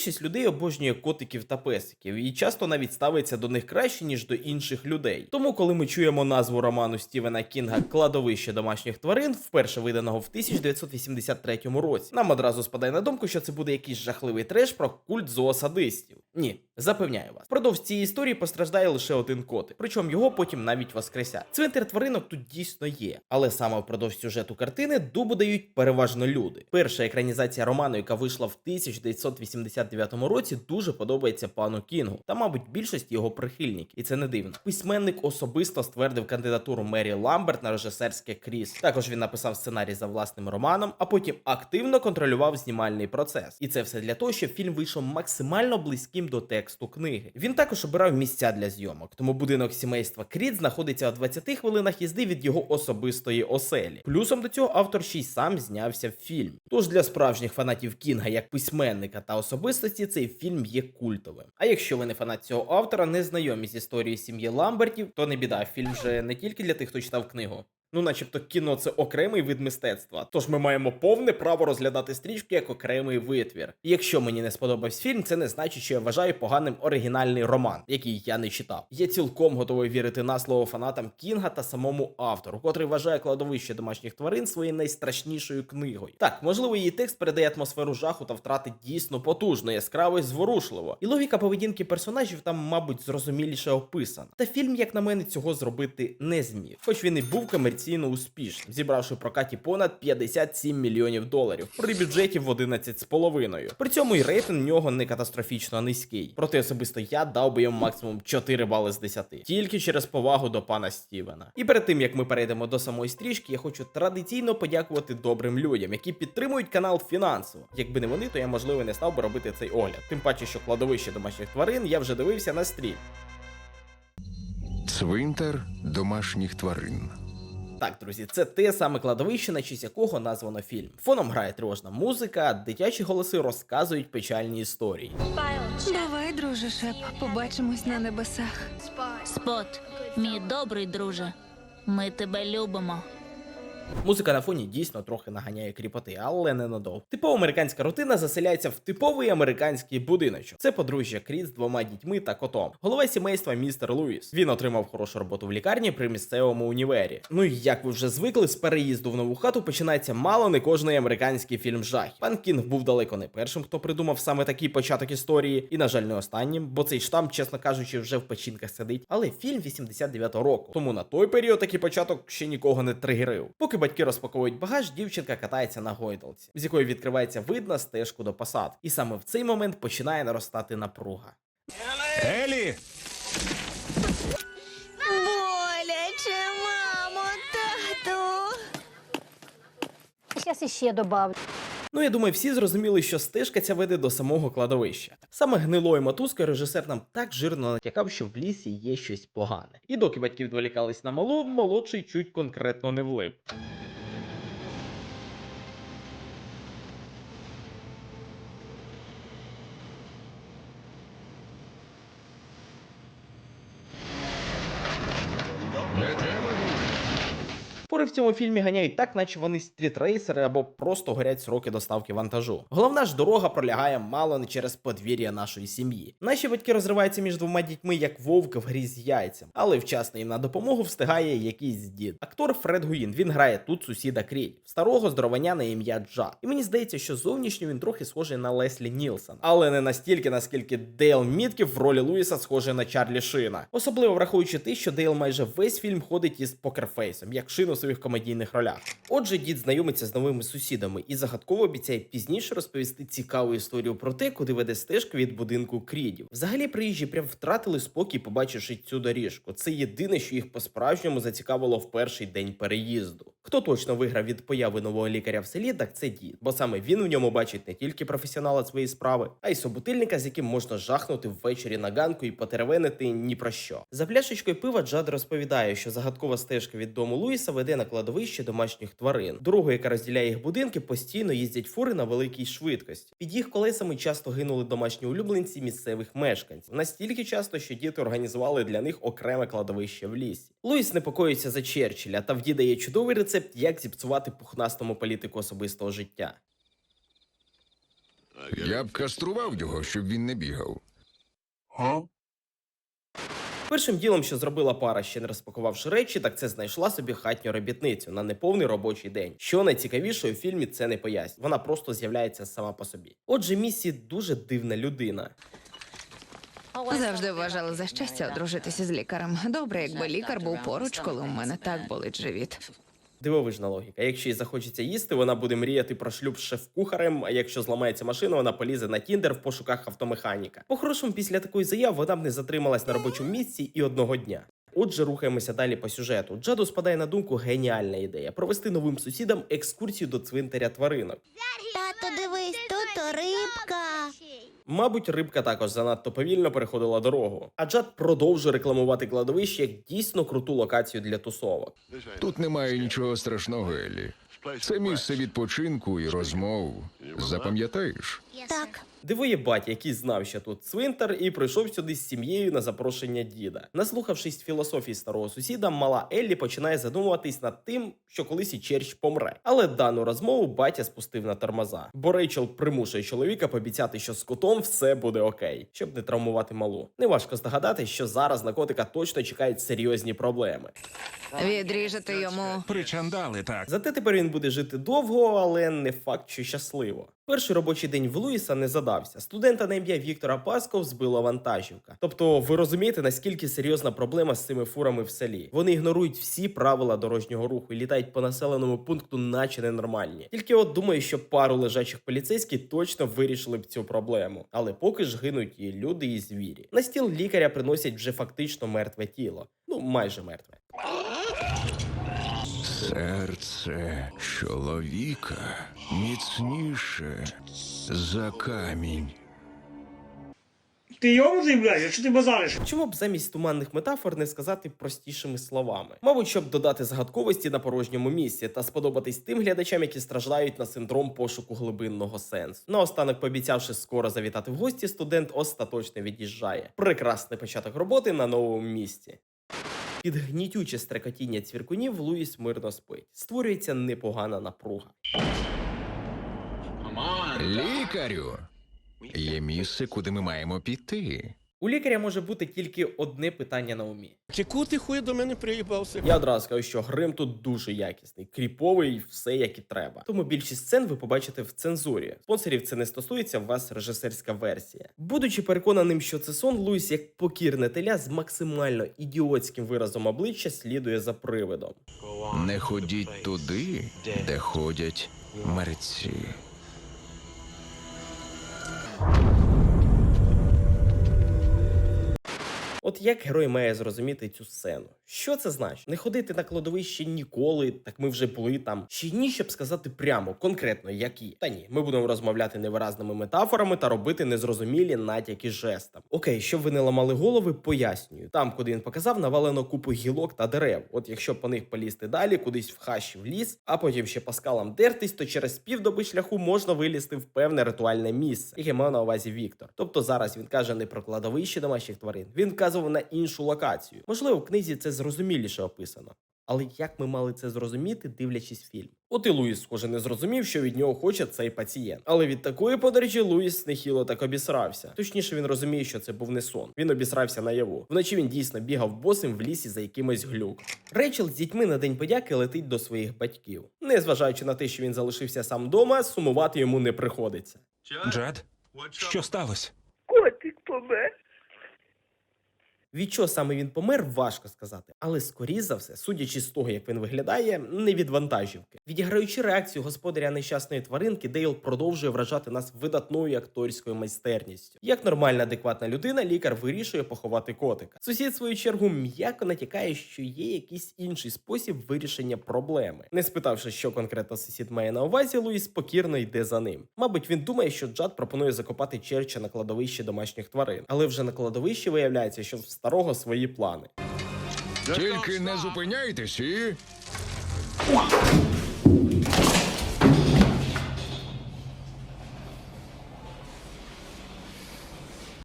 Більшість людей обожнює котиків та песиків і часто навіть ставиться до них краще, ніж до інших людей. Тому, коли ми чуємо назву роману Стівена Кінга Кладовище домашніх тварин, вперше виданого в 1983 році, нам одразу спадає на думку, що це буде якийсь жахливий треш про культ зоосадистів. Ні, запевняю вас. Впродовж цієї історії постраждає лише один котик, причому його потім навіть воскресять. Цвинтар тваринок тут дійсно є, але саме впродовж сюжету картини дубу дають переважно люди. Перша екранізація роману, яка вийшла в 1989 році, дуже подобається пану Кінгу та, мабуть, більшість його прихильників, і це не дивно. Письменник особисто ствердив кандидатуру Мері Ламберт на режисерське кріс. Також він написав сценарій за власним романом, а потім активно контролював знімальний процес. І це все для того, щоб фільм вийшов максимально близьким до тексту книги. Він також обирав місця для зйомок, тому будинок сімейства Кріт знаходиться о 20 хвилинах їзди від його особистої оселі. Плюсом до цього автор ще й сам знявся в фільм. Тож для справжніх фанатів Кінга як письменника та особистості цей фільм є культовим. А якщо ви не фанат цього автора, не знайомі з історією сім'ї Ламбертів, то не біда. Фільм же не тільки для тих, хто читав книгу. Ну, начебто, кіно це окремий вид мистецтва. Тож ми маємо повне право розглядати стрічки як окремий витвір. І якщо мені не сподобався фільм, це не значить, що я вважаю поганим оригінальний роман, який я не читав. Я цілком готовий вірити на слово фанатам Кінга та самому автору, котрий вважає кладовище домашніх тварин своєю найстрашнішою книгою. Так, можливо, її текст передає атмосферу жаху та втрати дійсно потужно, яскраво і зворушливо. І логіка поведінки персонажів там, мабуть, зрозуміліше описана. Та фільм, як на мене, цього зробити не зміг, хоч він і був комерційно успішним, зібравши прокаті понад 57 мільйонів доларів при бюджеті в 11,5. При цьому і рейтинг нього не катастрофічно низький. Проте особисто я дав би йому максимум 4 бали з 10, тільки через повагу до пана Стівена. І перед тим як ми перейдемо до самої стрічки, я хочу традиційно подякувати добрим людям, які підтримують канал фінансово. Якби не вони, то я можливо не став би робити цей огляд. Тим паче, що кладовище домашніх тварин я вже дивився на стрім. Цвинтар домашніх тварин. Так, друзі, це те саме кладовище, на честь якого названо фільм. Фоном грає тривожна музика, дитячі голоси розказують печальні історії. Давай, друже Шеп, побачимось на небесах. Спот, мій добрий друже. Ми тебе любимо. Музика на фоні дійсно трохи наганяє кріпоти, але ненадовго. Типова американська рутина заселяється в типовий американський будиночок. Це подружжя Кріс з двома дітьми та котом. Голова сімейства містер Луїс. Він отримав хорошу роботу в лікарні при місцевому універі. Ну і як ви вже звикли, з переїзду в нову хату починається мало не кожний американський фільм жахів. Пан Кінг був далеко не першим, хто придумав саме такий початок історії, і, на жаль, не останнім, бо цей штамп, чесно кажучи, вже в печінках сидить. Але фільм 89-го року. Тому на той період такий початок ще нікого не тригерив. Поки батьки розпаковують багаж, дівчинка катається на гойдалці, з якої відкривається вид на стежку до посад. І саме в цей момент починає наростати напруга. Елі! Боляче, мамо, тату. Зараз іще добавлю. Ну, я думаю, всі зрозуміли, що стежка ця веде до самого кладовища. Саме гнилою мотузки режисер нам так жирно натякав, що в лісі є щось погане. І доки батьки відволікались на малу, молодший чуть конкретно не влип. Пори в цьому фільмі ганяють так, наче вони стрітрейсери або просто горять сроки доставки вантажу. Головна ж дорога пролягає мало не через подвір'я нашої сім'ї. Наші батьки розриваються між двома дітьми, як вовк в грі з яйцем, але вчасно їм на допомогу встигає якийсь дід. Актор Фред Гуїн. Він грає тут сусіда Кріль, старого здоровання на ім'я Джа. І мені здається, що зовнішньо він трохи схожий на Леслі Нілсон, але не настільки, наскільки Дейл Мітків в ролі Луїса схожий на Чарлі Шина. Особливо враховуючи те, що Дейл майже весь фільм ходить із покерфейсом, як шин у своїх комедійних ролях. Отже, дід знайомиться з новими сусідами і загадково обіцяє пізніше розповісти цікаву історію про те, куди веде стежка від будинку Крідів. Взагалі, приїжджі прям втратили спокій, побачивши цю доріжку. Це єдине, що їх по-справжньому зацікавило в перший день переїзду. Хто точно виграв від появи нового лікаря в селі, так це дід, бо саме він в ньому бачить не тільки професіонала своєї справи, а й собутильника, з яким можна жахнути ввечері на ганку і потеревенити ні про що. За пляшечкою пива Джад розповідає, що загадкова стежка від дому Луїса веде на кладовище домашніх тварин. Дорогу, яка розділяє їх будинки, постійно їздять фури на великій швидкості. Під їх колесами часто гинули домашні улюбленці місцевих мешканців. Настільки часто, що діти організували для них окреме кладовище в лісі. Луїс непокоїться за Черчилля, та в діда є чудовий рецепт, як зіпсувати пухнастому політику особистого життя. Я б кастрував його, щоб він не бігав. Першим ділом, що зробила пара, ще не розпакувавши речі, так це знайшла собі хатню робітницю на неповний робочий день. Що найцікавіше у фільмі це не пояснює. Вона просто з'являється сама по собі. Отже, Місі дуже дивна людина. Завжди вважала за щастя одружитися з лікарем. Добре, якби лікар був поруч, коли у мене так болить живіт. Дивовижна логіка. Якщо їй захочеться їсти, вона буде мріяти про шлюб з шеф-кухарем. А якщо зламається машина, вона полізе на тіндер в пошуках автомеханіка. По-хорошому, після такої заяви вона б не затрималась на робочому місці і одного дня. Отже, рухаємося далі по сюжету. Джаду спадає на думку геніальна ідея провести новим сусідам екскурсію до цвинтаря тваринок. Тато, дивись, тут рибка. Мабуть, рибка також занадто повільно переходила дорогу. А Джад продовжує рекламувати кладовище як дійсно круту локацію для тусовок. Тут немає нічого страшного, Елі. Це місце відпочинку і розмов. Запам'ятаєш? Так, Дивує батя, який знав, що тут цвинтар, і прийшов сюди з сім'єю на запрошення діда. Наслухавшись філософії старого сусіда, мала Еллі починає задумуватись над тим, що колись і Черч помре. Але дану розмову батя спустив на тормоза, бо Рейчел примушує чоловіка пообіцяти, що з котом все буде окей, щоб не травмувати малу. Неважко здогадати, що зараз на котика точно чекають серйозні проблеми. Відріжете йому. Причандали так. Зате тепер він буде жити довго, але не факт, що щасливо. Перший робочий день в Луїса не задався. Студента на ім'я Віктора Пасков збила вантажівка. Тобто, ви розумієте, наскільки серйозна проблема з цими фурами в селі. Вони ігнорують всі правила дорожнього руху і літають по населеному пункту, наче ненормальні. Тільки от думаю, що пару лежачих поліцейських точно вирішили б цю проблему. Але поки ж гинуть і люди, і звірі. На стіл лікаря приносять вже фактично мертве тіло. Ну майже мертве. Серце чоловіка міцніше за камінь. Ти йому блядь, що ти базариш? Чому б замість туманних метафор не сказати простішими словами? Мабуть, щоб додати загадковості на порожньому місці та сподобатись тим глядачам, які страждають на синдром пошуку глибинного сенсу. Наостанок, пообіцявши скоро завітати в гості, студент остаточно від'їжджає. Прекрасний початок роботи на новому місці. Під гнітюче стрекотіння цвіркунів Луїс мирно спить. Створюється непогана напруга. Лікарю. Є місце, куди ми маємо піти. У лікаря може бути тільки одне питання на умі. Яку ти хуй до мене приїбався? Я одразу скажу, що грим тут дуже якісний, кріповий, все як і треба. Тому більшість сцен ви побачите в цензурі. Спонсорів це не стосується, у вас режисерська версія. Будучи переконаним, що це сон, Луїс, як покірне теля з максимально ідіотським виразом обличчя, слідує за привидом. Не ходіть туди, де ходять мерці. От як герой має зрозуміти цю сцену? Що це значить? Не ходити на кладовище ніколи, так ми вже були там. Чи ні, щоб сказати прямо, конкретно які? Та ні, ми будемо розмовляти невиразними метафорами та робити незрозумілі натяки жестам. Окей, щоб ви не ламали голови, пояснюю. Там, куди він показав, навалено купу гілок та дерев. От якщо по них полізти далі, кудись в хащі в ліс, а потім ще по скалам дертись, то через півдоби шляху можна вилізти в певне ритуальне місце, яке мав на увазі Віктор. Тобто зараз він каже не про кладовище домашніх тварин, він вказував на іншу локацію. Можливо, в книзі це зрозуміліше описано. Але як ми мали це зрозуміти, дивлячись фільм? От і Луїс, схоже, не зрозумів, що від нього хоче цей пацієнт. Але від такої подорожі Луїс нехило так обісрався. Точніше, він розуміє, що це був не сон. Він обісрався наяву. Вночі він дійсно бігав босим в лісі за якимось глюком. Рейчел з дітьми на день подяки летить до своїх батьків. Незважаючи на те, що він залишився сам вдома, сумувати йому не приходиться. Джад, що сталося? Від чого саме він помер, важко сказати, але скоріш за все, судячи з того, як він виглядає, не від вантажівки. Відіграючи реакцію господаря нещасної тваринки, Дейл продовжує вражати нас видатною акторською майстерністю. Як нормальна адекватна людина, лікар вирішує поховати котика. Сусід, в свою чергу, м'яко натякає, що є якийсь інший спосіб вирішення проблеми. Не спитавши, що конкретно сусід має на увазі, Луїс покірно йде за ним. Мабуть, він думає, що Джад пропонує закопати черча на кладовищі домашніх тварин, але вже на кладовищі виявляється, що в старого свої плани. Тільки не зупиняйтесь і.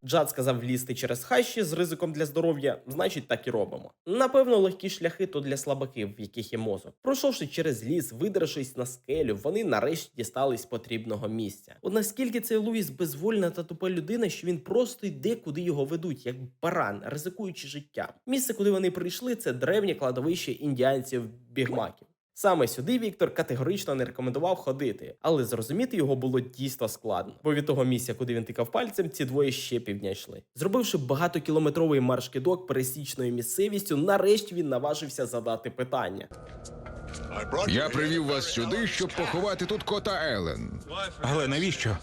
Джад сказав влізти через хащі з ризиком для здоров'я, значить так і робимо. Напевно, легкі шляхи то для слабаків, в яких є мозок. Пройшовши через ліс, видерившись на скелю, вони нарешті дістались потрібного місця. От наскільки цей Луїс безвольна та тупа людина, що він просто йде, куди його ведуть, як баран, ризикуючи життям. Місце, куди вони прийшли, це древнє кладовище індіанців бігмаків. Саме сюди Віктор категорично не рекомендував ходити, але зрозуміти його було дійсно складно, бо від того місця, куди він тикав пальцем, ці двоє ще півдня йшли. Зробивши багатокілометровий марш-кидок пересічною місцевістю, нарешті він наважився задати питання. Я привів вас сюди, щоб поховати тут кота Елен. Але навіщо?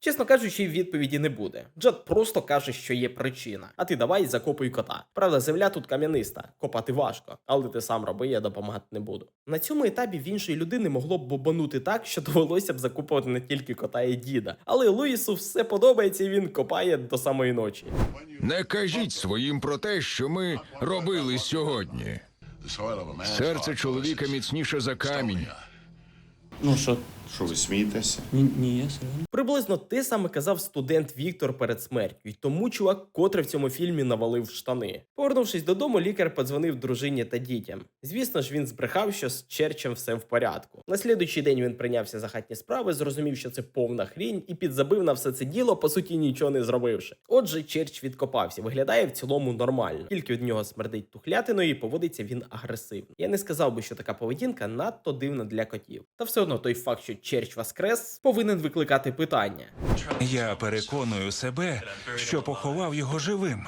Чесно кажучи, відповіді не буде. Джад просто каже, що є причина. А ти давай закопуй кота. Правда, земля тут кам'яниста, копати важко, але ти сам роби, я допомагати не буду. На цьому етапі в іншої людини могло б бобанути так, що довелося б закопувати не тільки кота і діда. Але Луїсу все подобається, і він копає до самої ночі. Не кажіть своїм про те, що ми робили сьогодні. Серце чоловіка міцніше за камінь. Ну що? Що ви смієтеся? Ні, ні, я серйозно. Приблизно те саме казав студент Віктор перед смертю, і тому чувак, котрий в цьому фільмі навалив штани. Повернувшись додому, лікар подзвонив дружині та дітям. Звісно ж, він збрехав, що з Черчем все в порядку. На слідуючий день він прийнявся за хатні справи, зрозумів, що це повна хрінь, і підзабив на все це діло, по суті, нічого не зробивши. Отже, Черч відкопався, виглядає в цілому нормально. Тільки від нього смердить тухлятиною і поводиться він агресивно. Я не сказав би, що така поведінка надто дивна для котів. Та все одно той факт, що Черч воскрес, повинен викликати питання. Я переконую себе, що поховав його живим.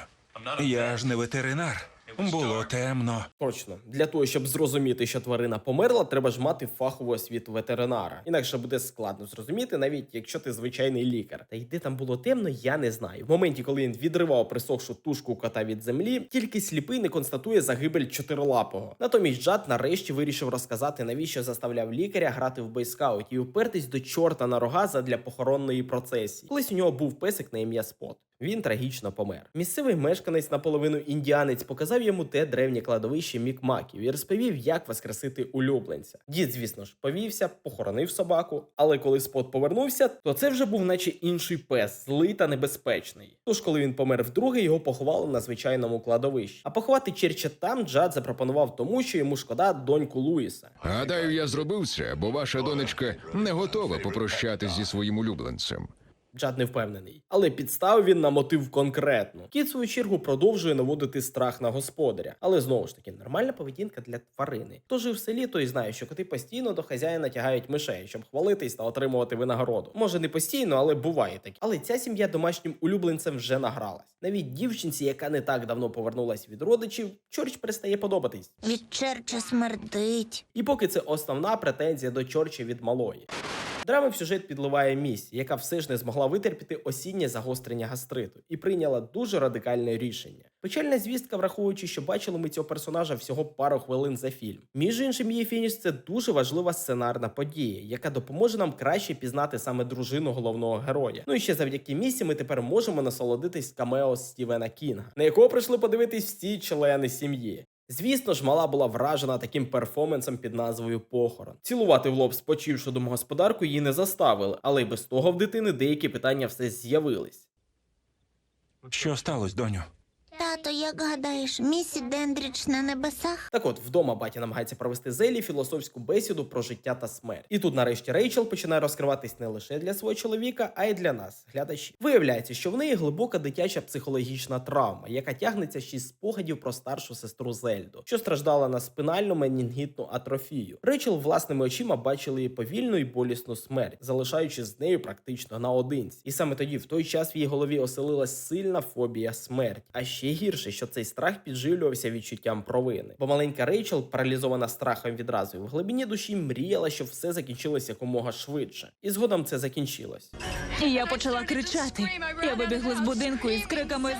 Я ж не ветеринар. Було темно. Точно, для того, щоб зрозуміти, що тварина померла, треба ж мати фахову освіту ветеринара. Інакше буде складно зрозуміти, навіть якщо ти звичайний лікар. Та й де там було темно, я не знаю. В моменті, коли він відривав присохшу тушку кота від землі, тільки сліпий не констатує загибель чотирилапого. Натомість Джад нарешті вирішив розказати, навіщо заставляв лікаря грати в бойскауті і упертись до чорта на рога задля похоронної процесії. Колись у нього був песик на ім'я Спот. Він трагічно помер. Місцевий мешканець наполовину індіанець показав йому те древнє кладовище мікмаків і розповів, як воскресити улюбленця. Дід, звісно ж, повівся, похоронив собаку, але коли спот повернувся, то це вже був наче інший пес, злий та небезпечний. Тож, коли він помер вдруге, його поховали на звичайному кладовищі. А поховати Черча там Джад запропонував тому, що йому шкода доньку Луїса. Гадаю, я зробив це, бо ваша донечка не готова попрощатись зі своїм улюбленцем. Джад не впевнений, але підставив він на мотив конкретно. Кіт, в свою чергу, продовжує наводити страх на господаря. Але знову ж таки, нормальна поведінка для тварини. Хто жив в селі, той знає, що коти постійно до хазяїна тягають мишей, щоб хвалитись та отримувати винагороду. Може не постійно, але буває таке. Але ця сім'я домашнім улюбленцем вже награлась. Навіть дівчинці, яка не так давно повернулась від родичів, Чорч перестає подобатись. Від черча смердить. І поки це основна претензія до Чорча від малої. Драми в сюжет підливає місь, яка все ж не змогла витерпіти осіннє загострення гастриту і прийняла дуже радикальне рішення. Печальна звістка, враховуючи, що бачили ми цього персонажа всього пару хвилин за фільм. Між іншим, її фініш це дуже важлива сценарна подія, яка допоможе нам краще пізнати саме дружину головного героя. Ну і ще завдяки місі ми тепер можемо насолодитись камео Стівена Кінга, на якого прийшли подивитись всі члени сім'ї. Звісно ж, мала була вражена таким перформансом під назвою Похорон. Цілувати в лоб спочившу домогосподарку її не заставили, але й без того в дитини деякі питання все з'явились. Що сталося, доню? Тато, як гадаєш, місі Дендріч на небесах? Так от, вдома батя намагається провести Зелі філософську бесіду про життя та смерть. І тут, нарешті, Рейчел починає розкриватись не лише для свого чоловіка, а й для нас, глядачів. Виявляється, що в неї глибока дитяча психологічна травма, яка тягнеться ще з спогадів про старшу сестру Зельду, що страждала на спинальну менінгітну атрофію. Рейчел власними очима бачила її повільну і болісну смерть, залишаючи з нею практично наодинці. І саме тоді, в той час, в її голові оселилась сильна фобія смерті. А ще гірше, що цей страх підживлювався відчуттям провини. Бо маленька Рейчел, паралізована страхом відразу, в глибині душі мріяла, щоб все закінчилось якомога швидше. І згодом це закінчилось. І я почала кричати. Я вибігла з будинку із криками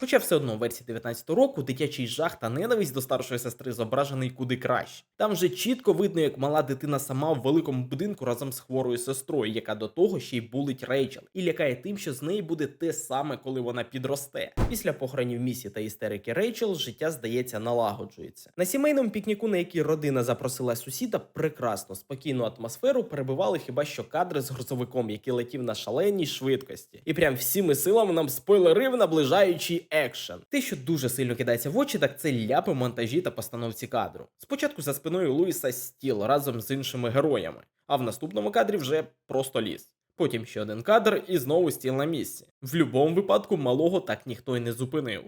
Хоча все одно в версії 19 року дитячий жах та ненависть до старшої сестри зображений куди краще. Там вже чітко видно, як мала дитина сама в великому будинку разом з хворою сестрою, яка до того ще й булить Рейчел, і лякає тим, що з неї буде те саме, коли вона підросте. Після похоронів Місі та істерики Рейчел життя здається налагоджується. На сімейному пікніку, на який родина запросила сусіда, прекрасно спокійну атмосферу перебивали хіба що кадри з грузовиком, який летів на шаленій швидкості. І прям всіми силами нам спойлерив наближаючий екшен. Те, що дуже сильно кидається в очі, так це ляпи, монтажі та постановці кадру. Спочатку за спиною Луїса стіл разом з іншими героями, а в наступному кадрі вже просто ліс. Потім ще один кадр і знову стіл на місці. В будь-якому випадку малого так ніхто й не зупинив.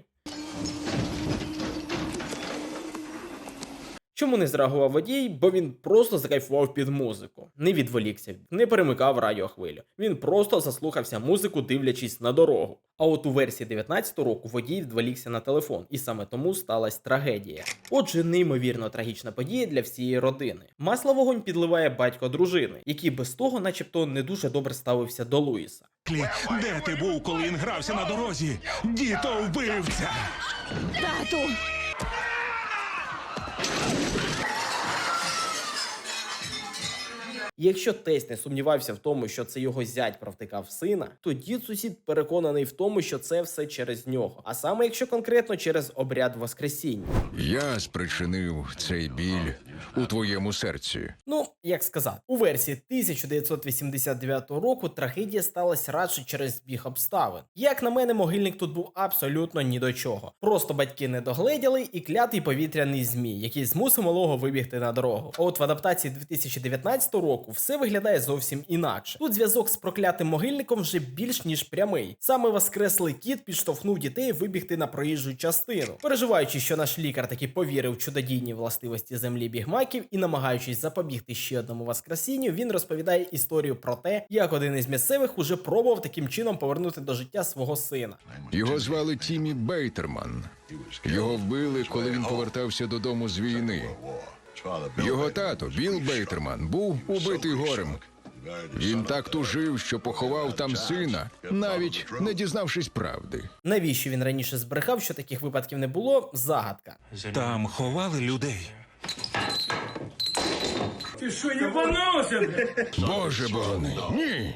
Чому не зреагував водій? Бо він просто закайфував під музику, не відволікся, не перемикав радіохвилю. Він просто заслухався музику, дивлячись на дорогу. А от у версії 19-го року водій відволікся на телефон, і саме тому сталася трагедія. Отже, неймовірно трагічна подія для всієї родини. Масло вогонь підливає батько дружини, який без того, начебто, не дуже добре ставився до Луїса. Клі, де ти був, коли він грався на дорозі? Діто вбивця! Тату! І якщо тесть не сумнівався в тому, що це його зять провтикав сина, то дід сусід переконаний в тому, що це все через нього. А саме якщо конкретно через обряд Воскресіння. Я спричинив цей біль у твоєму серці. Ну, як сказати, у версії 1989 року трагедія сталася радше через збіг обставин. Як на мене, могильник тут був абсолютно ні до чого. Просто батьки не догледіли і клятий повітряний змій, який змусив малого вибігти на дорогу. А от в адаптації 2019 року все виглядає зовсім інакше. Тут зв'язок з проклятим могильником вже більш ніж прямий. Саме воскреслий кіт підштовхнув дітей вибігти на проїжджу частину, переживаючи, що наш лікар таки повірив чудодійні властивості землі бігмаків і намагаючись запобігти ще одному воскресінню, він розповідає історію про те, як один із місцевих уже пробував таким чином повернути до життя свого сина. Його звали Тімі Бейтерман. Його вбили, коли він повертався додому з війни. Його тато Біл Бейтерман був убитий горем. Він так тужив, що поховав там сина, навіть не дізнавшись правди. Навіщо він раніше збрехав, що таких випадків не було? Загадка. Там ховали людей. Ти що, єбанувся? Боже борони, ні.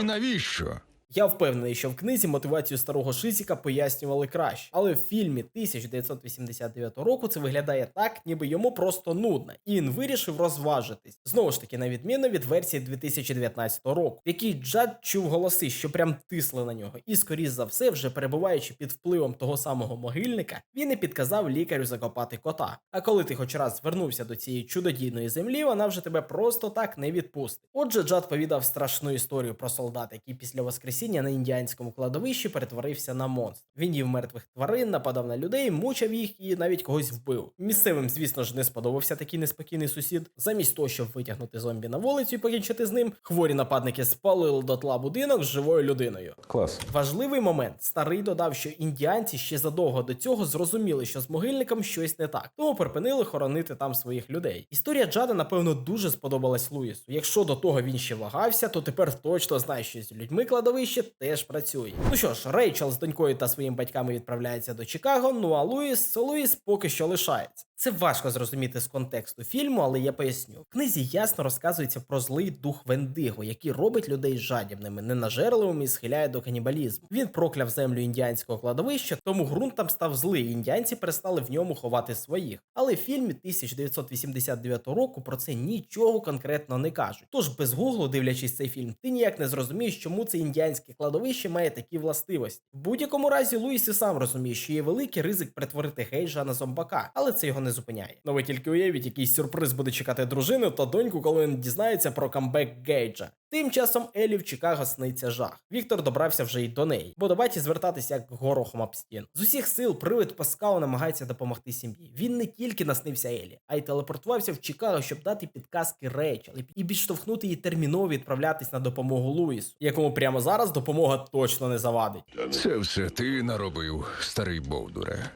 І навіщо? Я впевнений, що в книзі мотивацію старого Шисіка пояснювали краще, але в фільмі 1989 року це виглядає так, ніби йому просто нудно, і він вирішив розважитись. Знову ж таки, на відміну від версії 2019 року, в якій Джад чув голоси, що прям тисли на нього, і скоріш за все, вже перебуваючи під впливом того самого могильника, він і підказав лікарю закопати кота. А коли ти хоч раз звернувся до цієї чудодійної землі, вона вже тебе просто так не відпустить. Отже, Джад повідав страшну історію про солдата, який після воскресіння на індіанському кладовищі перетворився на монстр. Він їв мертвих тварин, нападав на людей, мучав їх і навіть когось вбив. Місцевим, звісно ж, не сподобався такий неспокійний сусід. Замість того, щоб витягнути зомбі на вулицю і покінчити з ним, хворі нападники спалили дотла будинок з живою людиною. Клас. Важливий момент. Старий додав, що індіанці ще задовго до цього зрозуміли, що з могильником щось не так, тому припинили хоронити там своїх людей. Історія Джада, напевно, дуже сподобалась Луїсу. Якщо до того він ще вагався, то тепер точно знає, що з людьми кладовище теж працює. Ну що ж, Рейчел з донькою та своїми батьками відправляється до Чикаго. Ну а Луїс, Луїс поки що лишається. Це важко зрозуміти з контексту фільму, але я поясню. В книзі ясно розказується про злий дух Вендиго, який робить людей жадібними, ненажерливими і схиляє до канібалізму. Він прокляв землю індіанського кладовища, тому ґрунт там став злий. Індіанці перестали в ньому ховати своїх. Але в фільмі 1989 року про це нічого конкретно не кажуть. Тож без гуглу, дивлячись цей фільм, ти ніяк не зрозумієш, чому це індіанське кладовище має такі властивості. В будь-якому разі Луїс і сам розуміє, що є великий ризик перетворити Гейджа на зомбака, але це його не зупиняє. Ну ви тільки уявіть, який сюрприз буде чекати дружину та доньку, коли він дізнається про камбек Гейджа. Тим часом Елі в Чикаго сниться жах. Віктор добрався вже й до неї, бо до баті звертатися як горохом об стін. З усіх сил привид Паскал намагається допомогти сім'ї. Він не тільки наснився Елі, а й телепортувався в Чикаго, щоб дати підказки Рейчел і підштовхнути її терміново відправлятись на допомогу Луїсу, якому прямо зараз допомога точно не завадить. Це все ти наробив, старий Бовдуре.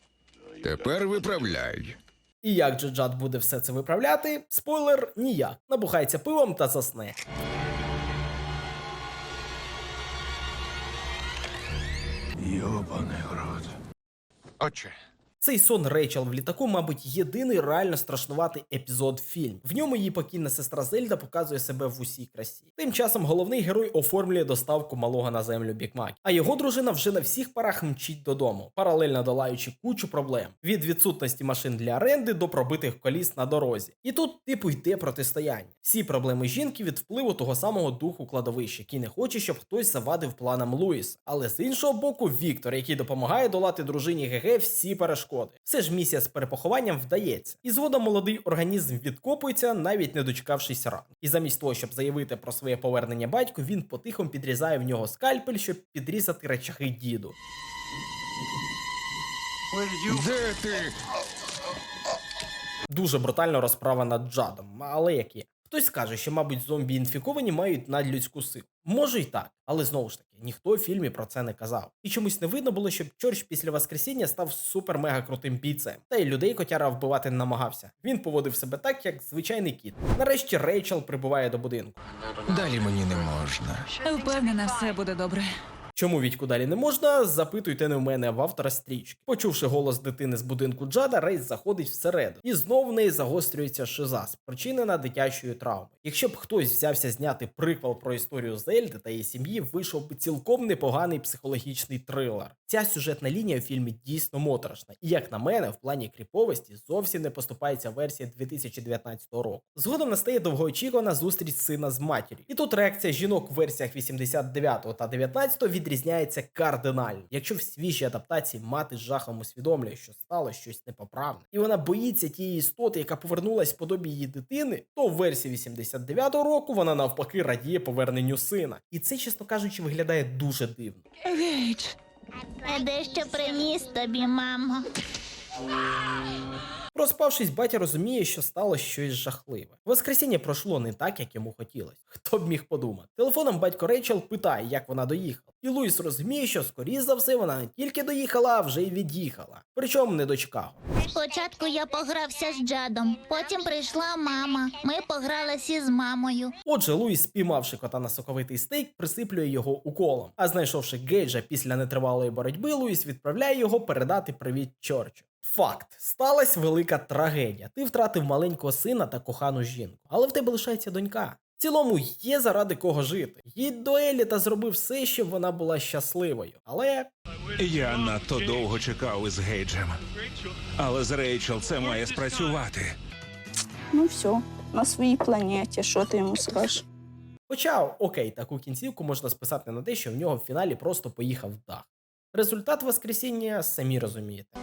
Тепер виправляй. І як Джаджат Джад буде все це виправляти? Спойлер ніяк. Набухається пивом та засне. Йобаний рот. Отче, Цей сон Рейчел в літаку, мабуть, єдиний реально страшнуватий епізод фільму. В ньому її покійна сестра Зельда показує себе в усій красі. Тим часом головний герой оформлює доставку малого на землю Бікмак, а його дружина вже на всіх парах мчить додому, паралельно долаючи кучу проблем від відсутності машин для оренди до пробитих коліс на дорозі. І тут, типу, йде протистояння. Всі проблеми жінки від впливу того самого духу кладовища, який не хоче, щоб хтось завадив планам Луїса. Але з іншого боку, Віктор, який допомагає долати дружині ГГ всі перешкоди. Все ж місія з перепохованням вдається. І згодом молодий організм відкопується, навіть не дочекавшись ран. І замість того, щоб заявити про своє повернення батьку, він потихом підрізає в нього скальпель, щоб підрізати речахи діду. Де ти? Дуже брутальна розправа над Джадом, але як є. Хтось скаже, що, мабуть, зомбі інфіковані мають надлюдську силу. Може й так, але знову ж таки, ніхто в фільмі про це не казав. І чомусь не видно було, щоб Чорч після Воскресіння став супер-мега крутим бійцем. Та й людей котяра вбивати не намагався. Він поводив себе так, як звичайний кіт. Нарешті Рейчел прибуває до будинку. Далі мені не можна. Впевнена, все буде добре. Чому Вітьку далі не можна? Запитуйте не в мене в автора стрічки. Почувши голос дитини з будинку Джада, Рейс заходить всередину, і знов в неї загострюється шиза, спричинена дитячою травмою. Якщо б хтось взявся зняти приквел про історію Зельди та її сім'ї, вийшов би цілком непоганий психологічний трилер. Ця сюжетна лінія в фільмі дійсно моторошна, і як на мене, в плані кріповості зовсім не поступається версія 2019 року. Згодом настає довгоочікувана зустріч сина з матір'ю. І тут реакція жінок в версіях 89 та 19 відрізняється кардинально. Якщо в свіжій адаптації мати з жахом усвідомлює, що стало щось непоправне, і вона боїться тієї істоти, яка повернулась в подобі її дитини, то в версії 89 року вона навпаки радіє поверненню сина. І це, чесно кажучи, виглядає дуже дивно. Дещо приніс тобі, мамо. Розпавшись, батя розуміє, що стало щось жахливе. Воскресіння пройшло не так, як йому хотілося. Хто б міг подумати? Телефоном батько Рейчел питає, як вона доїхала. І Луїс розуміє, що скоріш за все вона не тільки доїхала, а вже й від'їхала. Причому не до Чикаго. Спочатку я погрався з Джадом, потім прийшла мама. Ми погралися з мамою. Отже, Луїс, спіймавши кота на соковитий стейк, присиплює його уколом. А знайшовши Гейджа після нетривалої боротьби, Луїс відправляє його передати привіт Чорчу. Факт, сталася велика трагедія. Ти втратив маленького сина та кохану жінку, але в тебе лишається донька. В цілому є заради кого жити. Їдь до Елі та зроби все, щоб вона була щасливою. Але Я надто довго чекав із Гейджем. Але з Рейчел це має спрацювати. Ну все, на своїй планеті, що ти йому скажеш? Хоча, окей, таку кінцівку можна списати на те, що в нього в фіналі просто поїхав дах. Результат Воскресіння самі розумієте.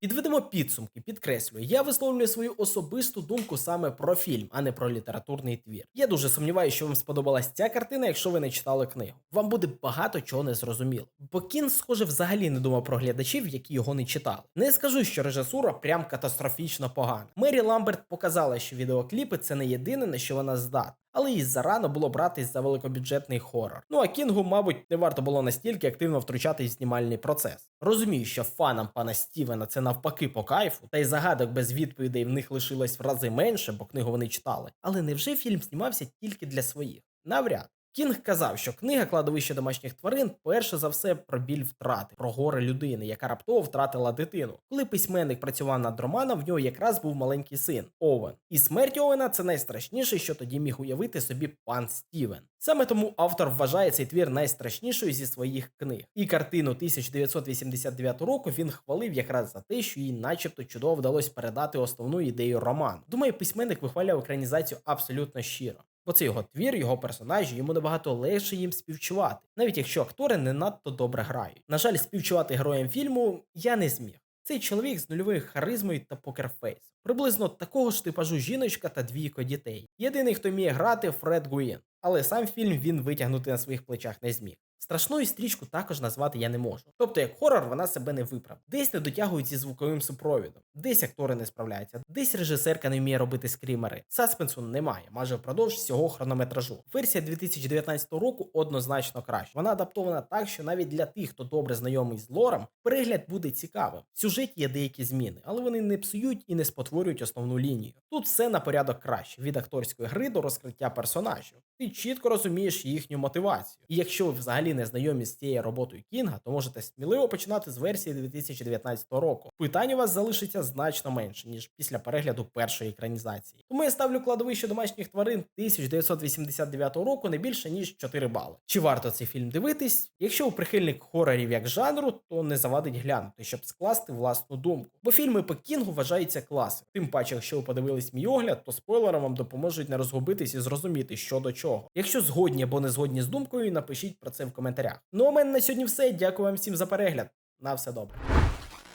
Підведемо підсумки, підкреслюю, я висловлюю свою особисту думку саме про фільм, а не про літературний твір. Я дуже сумніваюся, що вам сподобалась ця картина, якщо ви не читали книгу. Вам буде багато чого не зрозуміло. Бо Кін, схоже, взагалі не думав про глядачів, які його не читали. Не скажу, що режисура прям катастрофічно погана. Мері Ламберт показала, що відеокліпи це не єдине, на що вона здатна. Але і зарано було братись за великобюджетний хорор. Ну а Кінгу, мабуть, не варто було настільки активно втручатись в знімальний процес. Розумію, що фанам пана Стівена це навпаки по кайфу, та й загадок без відповідей в них лишилось в рази менше, бо книгу вони читали. Але невже фільм знімався тільки для своїх? Навряд. Кінг казав, що книга кладовище домашніх тварин перше за все про біль втрати, про горе людини, яка раптово втратила дитину. Коли письменник працював над романом, в нього якраз був маленький син Овен. І смерть Овена це найстрашніше, що тоді міг уявити собі пан Стівен. Саме тому автор вважає цей твір найстрашнішою зі своїх книг. І картину 1989 року він хвалив якраз за те, що їй, начебто, чудово вдалося передати основну ідею роману. Думаю, письменник вихваляв екранізацію абсолютно щиро. Бо це його твір, його персонажі, йому набагато легше їм співчувати, навіть якщо актори не надто добре грають. На жаль, співчувати героям фільму я не зміг. Цей чоловік з нульовою харизмою та покерфейсом. Приблизно такого ж типажу жіночка та двійко дітей. Єдиний, хто вміє грати, Фред Гуїн. Але сам фільм він витягнути на своїх плечах не зміг. Страшною стрічку також назвати я не можу. Тобто, як хорор, вона себе не виправдає. Десь не дотягують зі звуковим супровідом, десь актори не справляються, десь режисерка не вміє робити скрімери. Саспенсу немає, майже впродовж всього хронометражу. Версія 2019 року однозначно краще. Вона адаптована так, що навіть для тих, хто добре знайомий з лором, перегляд буде цікавим. В сюжеті є деякі зміни, але вони не псують і не спотворюють основну лінію. Тут все на порядок краще від акторської гри до розкриття персонажів. Ти чітко розумієш їхню мотивацію. І якщо ви взагалі не знайомі з цією роботою Кінга, то можете сміливо починати з версії 2019 року. Питань у вас залишиться значно менше, ніж після перегляду першої екранізації. Тому я ставлю кладовище домашніх тварин 1989 року не більше ніж 4 бали. Чи варто цей фільм дивитись? Якщо ви прихильник хорорів як жанру, то не завадить глянути, щоб скласти власну думку. Бо фільми по Кінгу вважаються класи. Тим паче, якщо ви подивились мій огляд, то спойлери вам допоможуть не розгубитись і зрозуміти, що до чого. Якщо згодні або не згодні з думкою, напишіть про це в коментарях. Ну а у мене на сьогодні все. Дякую вам всім за перегляд. На все добре.